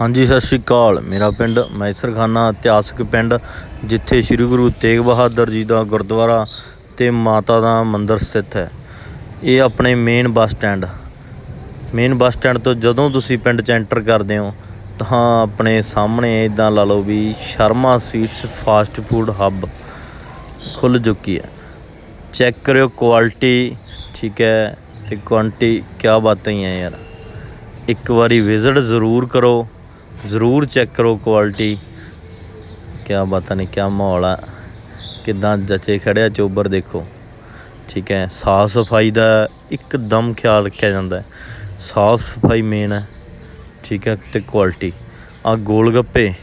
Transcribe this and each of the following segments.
ਹਾਂਜੀ, ਸਤਿ ਸ਼੍ਰੀ ਅਕਾਲ। ਮੇਰਾ ਪਿੰਡ ਮੈਸਰਖਾਨਾ, ਇਤਿਹਾਸਕ ਪਿੰਡ, ਜਿੱਥੇ ਸ੍ਰੀ ਗੁਰੂ ਤੇਗ ਬਹਾਦਰ ਜੀ ਦਾ ਗੁਰਦੁਆਰਾ ਤੇ ਮਾਤਾ ਦਾ ਮੰਦਿਰ ਸਥਿਤ ਹੈ। ਇਹ ਆਪਣੇ main bus stand main bus stand ਤੋਂ ਜਦੋਂ ਤੁਸੀਂ ਪਿੰਡ 'ਚ ਐਂਟਰ ਕਰਦੇ ਹੋ, ਤਾਂ ਆਪਣੇ ਸਾਹਮਣੇ ਇਦਾਂ ਲਾ ਲਓ ਵੀ Sharma sweets fast food hub ਖੁੱਲ ਚੁੱਕੀ ਹੈ। ਚੈੱਕ ਕਰਿਓ ਕੁਆਲਿਟੀ ਠੀਕ ਹੈ, ਤੇ ਕੁਆਂਟੀ ਕੀ ਬਾਤਾਂ ਹੀ ਹੈ ਯਾਰ। ਇੱਕ ਵਾਰੀ ਵਿਜ਼ਿਟ ਜ਼ਰੂਰ ਕਰੋ। ਜ਼ਰੂਰ ਚੈੱਕ ਕਰੋ ਕੁਆਲਿਟੀ ਕਿਆ ਬਾਤਾਂ ਨੇ, ਕਿਆ ਮਾਹੌਲ ਆ। ਕਿਦਾਂ ਜਚੇ ਖੜਿਆ ਚੋਬਰ ਦੇਖੋ। ਠੀਕ ਹੈ, ਸਾਫ਼ ਸਫ਼ਾਈ ਦਾ ਇੱਕਦਮ ਖਿਆਲ ਰੱਖਿਆ ਜਾਂਦਾ ਹੈ। ਸਾਫ਼ ਸਫ਼ਾਈ ਮੇਨ ਹੈ। ਠੀਕ ਹੈ, ਤੇ ਕੁਆਲਿਟੀ ਆ ਗੋਲ ਗੱਪੇ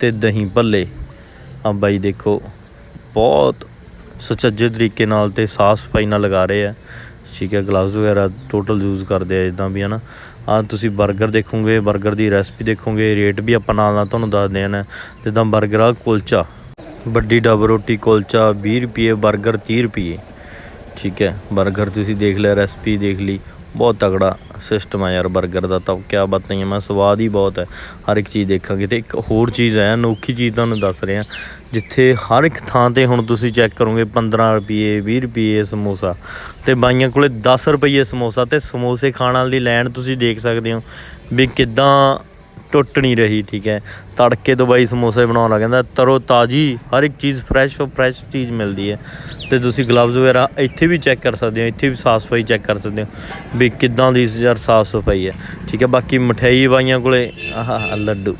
ਤੇ ਦਹੀਂ ਭੱਲੇ। ਆ ਬਾਈ ਦੇਖੋ, ਬਹੁਤ ਸੁਚੱਜੇ ਤਰੀਕੇ ਨਾਲ ਤੇ ਸਾਫ਼ ਸਫ਼ਾਈ ਨਾਲ ਲਗਾ ਰਹੇ ਆ। ਠੀਕ ਹੈ ਗਲਵਸ ਵਗੈਰਾ ਟੋਟਲ ਯੂਜ਼ ਕਰਦੇ ਆ ਜਿੱਦਾਂ ਵੀ ਹਨਾ ਆ ਤੁਸੀਂ 버ਗਰ ਦੇਖੋਗੇ 버ਗਰ ਦੀ ਰੈਸਪੀ ਦੇਖੋਗੇ ਰੇਟ ਵੀ ਆਪਾਂ ਨਾਲ ਨਾਲ ਤੁਹਾਨੂੰ ਦੱਸਦੇ ਦੱਸ ਦੇਣਾ ਜਿੱਦਾਂ 버ਗਰ ਆ, ਕੁਲਚਾ। ਵੱਡੀ ਡਬ ਰੋਟੀ, ਕੁਲਚਾ 20 ਰੁਪਏ 버ਗਰ 30 ਰੁਪਏ। ਠੀਕ ਹੈ 버ਗਰ ਤੁਸੀਂ ਦੇਖ ਲਿਆ ਰੈਸਪੀ ਦੇਖ ਲਈ। ਬਹੁਤ ਤਗੜਾ ਸਿਸਟਮ ਆ ਯਾਰ 버ਗਰ ਦਾ ਤਾਂ ਕਿਆ ਬਾਤ ਨਹੀਂ ਹੈ, ਮੈਂ ਸਵਾਦ ਹੀ ਬਹੁਤ ਹੈ, ਹਰ ਇੱਕ ਚੀਜ਼ ਦੇਖਾਂਗੇ। ਤੇ ਇੱਕ ਹੋਰ ਚੀਜ਼ ਹੈ ਅਨੋਖੀ ਚੀਜ਼ ਤੁਹਾਨੂੰ ਦੱਸ ਰਿਹਾ, ਜਿੱਥੇ ਹਰ ਇੱਕ ਥਾਂ ਤੇ ਹੁਣ ਤੁਸੀਂ ਚੈੱਕ ਕਰੋਗੇ 15 ਰੁਪਏ 20 ਰੁਪਏ ਸਮੋਸਾ, ਤੇ ਬਾਈਆਂ ਕੋਲੇ 10 ਰੁਪਏ ਸਮੋਸਾ, ਤੇ ਸਮੋਸੇ ਖਾਣ ਵਾਲੀ ਦੀ ਲਾਈਨ ਤੁਸੀਂ ਦੇਖ ਸਕਦੇ ਹੋ ਵੀ ਕਿੱਦਾਂ ਟੁੱਟ ਨਹੀਂ ਰਹੀ, ਠੀਕ ਹੈ। ਤੜਕੇ ਤੋਂ ਬਾਈ ਸਮੋਸੇ ਬਣਾਉਣ ਲੱਗ ਜਾਂਦਾ। ਤਰੋ ਤਾਜੀ ਹਰ ਇੱਕ ਚੀਜ਼ ਫਰੈਸ਼ ਫਰੈਸ਼ ਚੀਜ਼ ਮਿਲਦੀ ਹੈ। ਤੇ ਤੁਸੀਂ ਗਲਵਜ਼ ਵਗੈਰਾ ਇੱਥੇ ਵੀ ਚੈੱਕ ਕਰ ਸਕਦੇ ਹੋ, ਇੱਥੇ ਵੀ ਸਾਫ਼ ਸਫ਼ਾਈ ਚੈੱਕ ਕਰ ਸਕਦੇ ਹੋ ਵੀ ਕਿੱਦਾਂ ਦੀ ਯਾਰ ਸਾਫ਼ ਸਫ਼ਾਈ ਹੈ। ਠੀਕ ਹੈ, ਬਾਕੀ ਮਠਿਆਈ ਬਾਈਆਂ ਕੋਲੇ, ਆਹ, ਲੱਡੂ,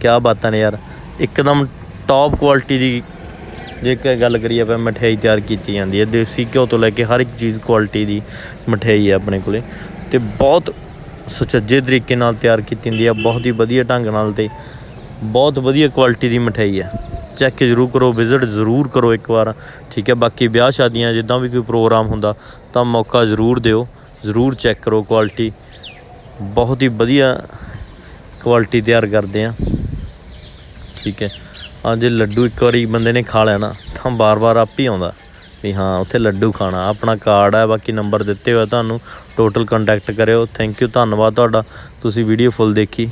ਕਿਆ ਬਾਤਾਂ ਨੇ ਯਾਰ। ਇੱਕਦਮ ਟੌਪ ਕੁਆਲਿਟੀ ਦੀ ਜੇ ਗੱਲ ਕਰੀਏ ਆਪਾਂ, ਮਠਿਆਈ ਤਿਆਰ ਕੀਤੀ ਜਾਂਦੀ ਹੈ। ਦੇਸੀ ਘਿਓ ਤੋਂ ਲੈ ਕੇ ਹਰ ਇੱਕ ਚੀਜ਼ ਕੁਆਲਿਟੀ ਦੀ ਮਠਿਆਈ ਹੈ ਆਪਣੇ ਕੋਲੇ। ਤੇ ਬਹੁਤ ਸੁਚੱਜੇ ਤਰੀਕੇ ਨਾਲ ਤਿਆਰ ਕੀਤੀ ਹੁੰਦੀ ਆ, ਬਹੁਤ ਹੀ ਵਧੀਆ ਢੰਗ ਨਾਲ ਤੇ ਬਹੁਤ ਵਧੀਆ ਕੁਆਲਿਟੀ ਦੀ ਮਠਿਆਈ ਹੈ ਚੈੱਕ ਜ਼ਰੂਰ ਕਰੋ ਵਿਜ਼ਿਟ ਜ਼ਰੂਰ ਕਰੋ ਇੱਕ ਵਾਰ, ਠੀਕ ਹੈ? ਬਾਕੀ ਵਿਆਹ ਸ਼ਾਦੀਆਂ, ਜਿੱਦਾਂ ਵੀ ਕੋਈ ਪ੍ਰੋਗਰਾਮ ਹੁੰਦਾ, ਤਾਂ ਮੌਕਾ ਜ਼ਰੂਰ ਦਿਓ, ਜ਼ਰੂਰ ਚੈੱਕ ਕਰੋ ਕੁਆਲਿਟੀ ਬਹੁਤ ਹੀ ਵਧੀਆ ਕੁਆਲਿਟੀ ਤਿਆਰ ਕਰਦੇ ਆ। ਠੀਕ ਹੈ? ਆ ਜੇ ਲੱਡੂ ਇੱਕ ਵਾਰੀ ਬੰਦੇ ਨੇ ਖਾ ਲਿਆ ਨਾ ਤਾਂ ਬਾਰ-ਬਾਰ ਆਪ ਹੀ ਆਉਂਦਾ। ਵੀ ਹਾਂ, ਉੱਥੇ ਲੱਡੂ ਖਾਣਾ। ਆਪਣਾ ਕਾਰਡ ਹੈ, ਬਾਕੀ ਨੰਬਰ ਦਿੱਤੇ ਹੋਏ ਤੁਹਾਨੂੰ। ਟੋਟਲ ਕੰਟੈਕਟ ਕਰਿਓ। ਥੈਂਕ ਯੂ ਧੰਨਵਾਦ ਤੁਹਾਡਾ। ਤੁਸੀਂ ਵੀਡੀਓ ਫੁੱਲ ਦੇਖੀ।